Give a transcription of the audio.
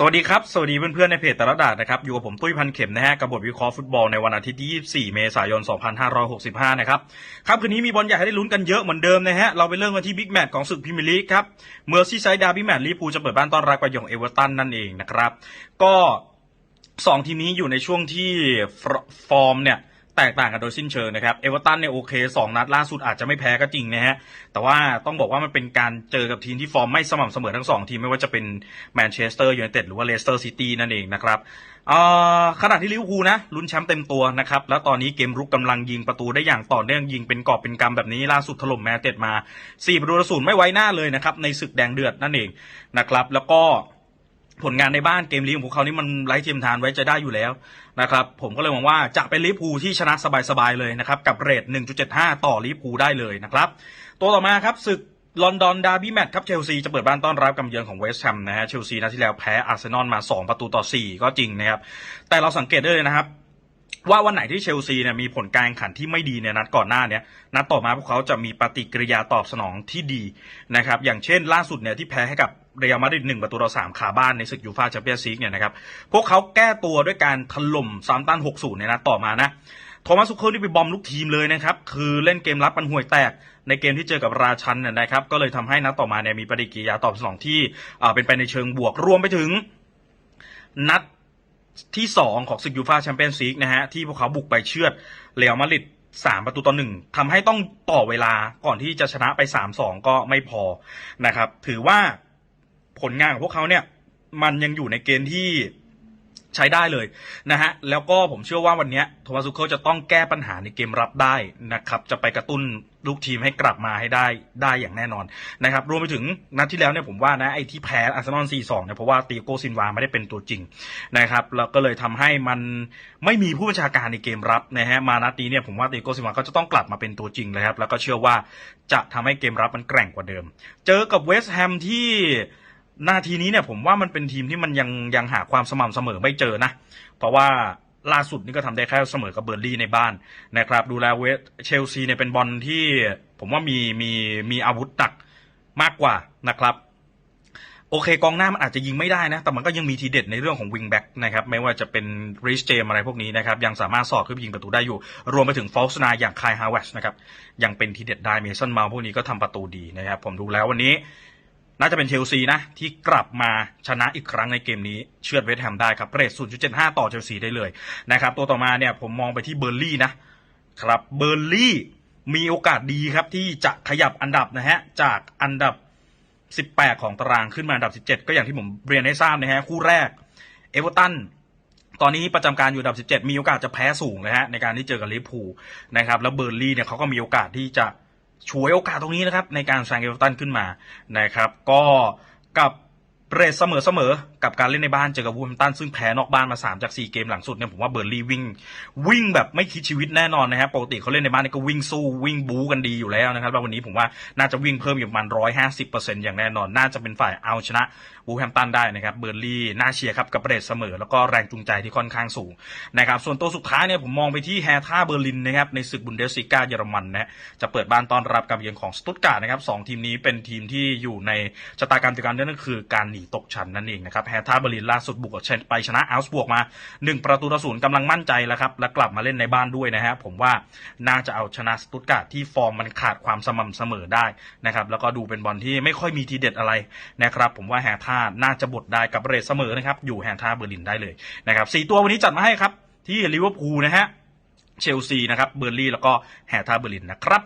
สวัสดีครับ สวัสดีเพื่อนๆในเพจแต่ละดาดนะครับ อยู่กับผมตุ้ยพันเข็มนะฮะกับบทวิเคราะห์ฟุตบอลในวันอาทิตย์ที่ 24 เมษายน 2565 นะครับครับคืนนี้มีบอลใหญ่ให้ได้ลุ้นกันเยอะเหมือนเดิมนะฮะ เราไปเริ่มกันที่บิ๊กแมตช์ของศึกพรีเมียร์ลีกครับ เมื่อซีไซด์ดาร์บี้แมตช์ลิเวอร์พูลจะเปิดบ้านต้อนรับกับยองเอเวอร์ตันนั่นเองนะครับ ก็สองทีมนี้อยู่ในช่วงที่ฟอร์มเนี่ย แตกต่างกันโดยสิ้นเชิงนะครับเอเวอร์ตันเนี่ยโอเคสองนัดล่าสุดอาจจะไม่แพ้ก็จริงนะฮะแต่ว่าต้องบอกว่ามันเป็นการเจอกับทีมที่ฟอร์มไม่สม่ำเสมอทั้งสองทีมไม่ว่าจะเป็นแมนเชสเตอร์ยูไนเต็ดหรือว่าเลสเตอร์ซิตี้นั่นเองนะครับเอ่อขณะที่ลิเวอร์พูลนะลุ้นแชมป์เต็มตัวนะครับแล้วตอนนี้เกมรุกกำลังยิงประตูได้อย่างต่อเนื่องยิงเป็นกอบเป็นกำแบบนี้ล่าสุดถล่มแมนเต็ดมา4ประตูต่อศูนย์ไม่ไว้หน้าเลยนะครับในศึกแดงเดือดนั่นเองนะครับแล้วก็ ผลงานในบ้านเกมลีกของพวกเขานี่มันไร้เทียมทานไว้ใจได้อยู่แล้วนะครับผมก็เลยมองว่าจะเป็นลิเวอร์พูลที่ชนะสบายๆเลยนะครับกับเรท 1.75 ต่อลิเวอร์พูลได้เลยนะครับตัวต่อมาครับศึกลอนดอนดาร์บี้แมตช์ครับเชลซีจะเปิดบ้านต้อนรับกำเยือนของเวสต์แฮมนะฮะเชลซีนัดที่แล้วแพ้อาร์เซนอลมา 2 ประตูต่อ 4 ก็จริงนะครับแต่เราสังเกตได้เลยนะครับ ว่าวันไหนที่เชลซีเนี่ยมีผลการแข่งขันที่ไม่ดีในนัดก่อนหน้าเนี้ยนัดต่อมาพวกเขาจะมีปฏิกิริยาตอบสนองที่ดีนะครับอย่างเช่นล่าสุดเนี่ยที่แพ้ให้กับเรอัลมาดริดหนึ่งประตูต่อสามขาบ้านในศึกยูฟาแชมเปี้ยนส์ลีกเนี่ยนะครับพวกเขาแก้ตัวด้วยการถล่มซามตัน6-0ในนัดต่อมานะโทมัสซุคเคิลนี่ไปบอมลูกทีมเลยนะครับคือเล่นเกมรับมันห่วยแตกในเกมที่เจอกับราชันเนี่ยนะครับก็เลยทำให้นัดต่อมาเนี่ยมีปฏิกิริยาตอบสนองที่อ่าเป็นไปในเชิงบวกรวมไปถึงนัด ที่ 2 ของศึกยูฟาแชมเปี้ยนส์ลีกนะฮะ ที่พวกเขาบุกไปเชือดเรอัลมาดริด3 ประตูต่อหนึ่งทำให้ต้องต่อเวลาก่อนที่จะชนะไป 3-2 ก็ไม่พอนะครับ ถือว่าผลงานของพวกเขาเนี่ย มันยังอยู่ในเกณฑ์ที่ ใช้ได้เลยนะฮะ แล้วก็ผมเชื่อว่าวันนี้โทมัสซุคเคิลจะต้องแก้ปัญหาในเกมรับได้นะครับ จะไปกระตุ้นลูกทีมให้กลับมาให้ได้ได้อย่างแน่นอนนะครับ รวมไปถึงนัดที่แล้วเนี่ยผมว่านะไอ้ที่แพ้อาร์เซนอล 4-2 เนี่ยเพราะว่าตีโกซินวาไม่ได้เป็นตัวจริงนะครับ แล้วก็เลยทำให้มันไม่มีผู้บัญชาการในเกมรับนะฮะ มานัดนี้เนี่ยผมว่าตีโกซินวาก็จะต้องกลับมาเป็นตัวจริงเลยครับ แล้วก็เชื่อว่าจะทำให้เกมรับมันแกร่งกว่าเดิม เจอกับเวสต์แฮมที่ นาทีนี้เนี่ยผมว่ามันเป็นทีมที่มันยังยังหาความสม่ำเสมอไม่เจอนะ เพราะว่าล่าสุดนี่ก็ทำได้แค่เสมอกับเบอร์ลี่ในบ้านนะครับ ดูแลเวสเชลซีเนี่ยเป็นบอลที่ผมว่ามีมีมีอาวุธหนักมากกว่านะครับ โอเคกองหน้ามันอาจจะยิงไม่ได้นะ แต่มันก็ยังมีทีเด็ดในเรื่องของวิงแบ็กนะครับ ไม่ว่าจะเป็นริชเจมอะไรพวกนี้นะครับ ยังสามารถสอดขึ้นไปยิงประตูได้อยู่ รวมไปถึงฟอลส์นาอย่างคายฮาวเวชนะครับ ยังเป็นทีเด็ดได้เมสันมาพวกนี้ก็ทำประตูดีนะครับ ผมดูแล้ววันนี้ น่าจะเป็นเชลซีนะ ที่กลับมาชนะอีกครั้งในเกมนี้เชือดเวสต์แฮมได้ครับเรท0.75 ต่อเชลซีได้เลยนะครับตัวต่อมาเนี่ยผมมองไปที่เบอร์ลี่นะครับเบอร์ลี่มีโอกาสดีครับที่จะขยับอันดับนะฮะจากอันดับ 18 ของตารางขึ้นมาอันดับ 17 ก็อย่างที่ผมเรียนให้ทราบนะฮะคู่แรกเอเวอร์ตันตอนนี้ประจำการอยู่อันดับ 17 มีโอกาสจะแพ้สูงนะฮะในการที่เจอกับลิเวอร์พูลนะครับแล้วเบอร์ลี่เนี่ยเขาก็มีโอกาสที่จะ ฉวยโอกาสตรงนี้นะครับในการแซงเอเวอร์ตันขึ้นมานะครับ ก็กับ เรทเสมอๆกับการเล่นในบ้านเจอกับวูแฮมตันซึ่งแพ้นอกบ้านมา3จาก 4 เกมหลังสุดเนี่ยผมว่าเบอร์ลี่วิ่ง วิ่งแบบไม่คิดชีวิตแน่นอนนะฮะปกติเขาเล่นในบ้านนี่ก็วิ่งสู้วิ่งบู๊กันดีอยู่แล้วนะครับแล้ววันนี้ผมว่าน่าจะวิ่งเพิ่มอยู่ประมาณ150%อย่างแน่นอน น่าจะเป็นฝ่ายเอาชนะวูแฮมตันได้นะครับเบอร์ลี่น่าเชียร์ครับกับเรทเสมอ แล้วก็แรงจูงใจที่ค่อนข้างสูงนะครับส่วนตัวสุดท้ายเนี่ยผมมองไปที่แฮท่าเบอร์ลินนะครับในศึกบุนเดสซิก้าเยอรมันนะจะเปิดบ้านต้อนรับการเยือนของสตุตการ์ดนะครับสองทีมนี้เป็นทีมที่อยู่ในชะตากรรมเดียวกันนั่นก็คือการหีตกชั้นนั่นเองนะครับแฮท่าเบอร์ลินล่าสุดบุกไปชนะอัลส์บวกมา 1 ประตูต่อศูนย์กำลังมั่นใจแล้วครับ และกลับมาเล่นในบ้านด้วยนะฮะผมว่าน่าจะเอาชนะสตุตการ์ดที่ฟอร์มมันขาดความสม่ำเสมอได้นะครับแล้วก็ดูเป็นบอลที่ไม่ค่อยมีทีเด็ดอะไรนะครับผมว่าแฮท่าน่าจะบดได้กับเรทเสมอนะครับอยู่แฮท่าเบอร์ลินได้เลยนะครับสี่ตัววันนี้จัดมาให้ครับที่ลิเวอร์พูลนะฮะเชลซีนะครับเบอร์ลี่แล้วก็แฮท่าเบอร์ลินนะครับ